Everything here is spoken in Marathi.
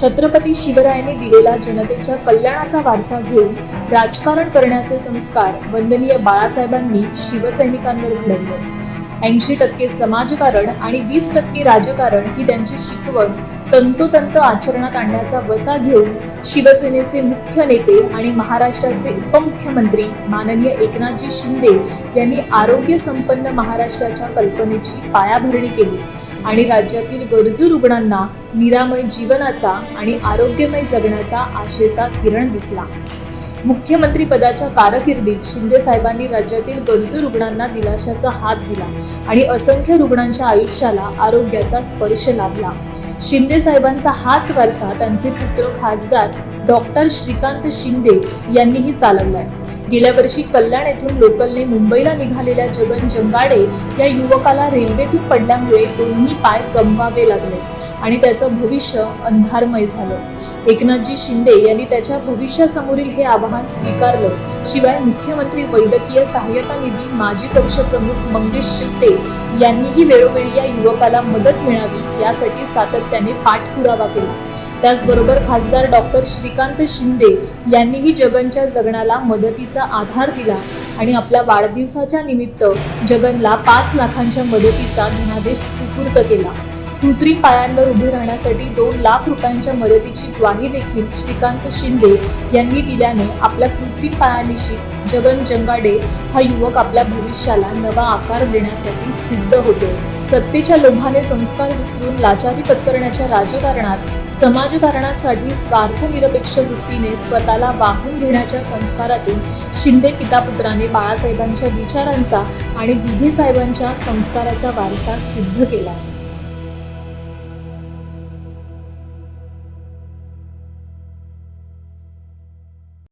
छत्रपती शिवरायांनी दिलेला जनतेच्या कल्याणाचा वारसा घेऊन राजकारण करण्याचे संस्कार वंदनीय बाळासाहेबांनी शिवसैनिकांवर घडवले ऐंशी टक्के समाजकारण आणि वीस टक्के राजकारण ही त्यांची शिकवण तंतोतंत आचरणात आणण्याचा वसा घेऊन शिवसेनेचे मुख्य नेते आणि महाराष्ट्राचे उपमुख्यमंत्री माननीय एकनाथजी शिंदे यांनी आरोग्य संपन्न महाराष्ट्राच्या कल्पनेची पायाभरणी केली. आणि राज्यातील गरजू रुग्णांना निरामय जीवनाचा आणि आरोग्यमय जगण्याचा आशेचा किरण दिसला. मुख्यमंत्री पदाच्या कारकिर्दीत शिंदे साहेबांनी राज्यातील गरजू रुग्णांना दिलाशाचा हात दिला आणि असंख्य रुग्णांच्या आयुष्याला आरोग्याचा स्पर्श लाभला. शिंदे साहेबांचा हाच वारसा त्यांचे पुत्र खासदार डॉक्टर श्रीकांत शिंदे यांनीही चालवलाय. गेल्या वर्षी कल्याण येथून लोकलने मुंबईला निघालेल्या जगन जंगाडे या युवकाला रेल्वेतून पडल्यामुळे दोन्ही पाय गमवावे लागले आणि त्याचं भविष्य अंधारमय झालं. एकनाथजी शिंदे यांनी त्याच्या भविष्यासमोरील हे आव्हान स्वीकारलं. शिवाय मुख्यमंत्री वैद्यकीय सहाय्यता निधी माजी पक्षप्रमुख मंगेश शिंदे यांनीही वेळोवेळी या युवकाला मदत मिळावी यासाठी सातत्याने पाठपुरावा केला. त्याचबरोबर खासदार डॉक्टर श्रीकांत श्रीकांत शिंदे यांनीही जगनच्या जगणाला मदतीचा आधार दिला आणि आपल्या वाढदिवसाच्या निमित्त जगनला पाच लाखांच्या मदतीचा धनादेश सुपूर्द केला. कृत्रिम पायांवर उभे राहण्यासाठी दोन लाख रुपयांच्या मदतीची ग्वाही देखील श्रीकांत शिंदे यांनी दिल्याने आपल्या कृत्रिम पायानिशी जगन जंगाडे हा युवक आपल्या भविष्याला नवा आकार देण्यासाठी सिद्ध होतो. सत्तेच्या लोभाने संस्कार विसरून लाचारी पत्करण्याच्या राजकारणात समाजकारणासाठी स्वार्थनिरपेक्ष वृत्तीने स्वतःला वाहून घेण्याच्या संस्कारातून शिंदे पितापुत्राने बाळासाहेबांच्या विचारांचा आणि दिघे साहेबांच्या संस्काराचा वारसा सिद्ध केला.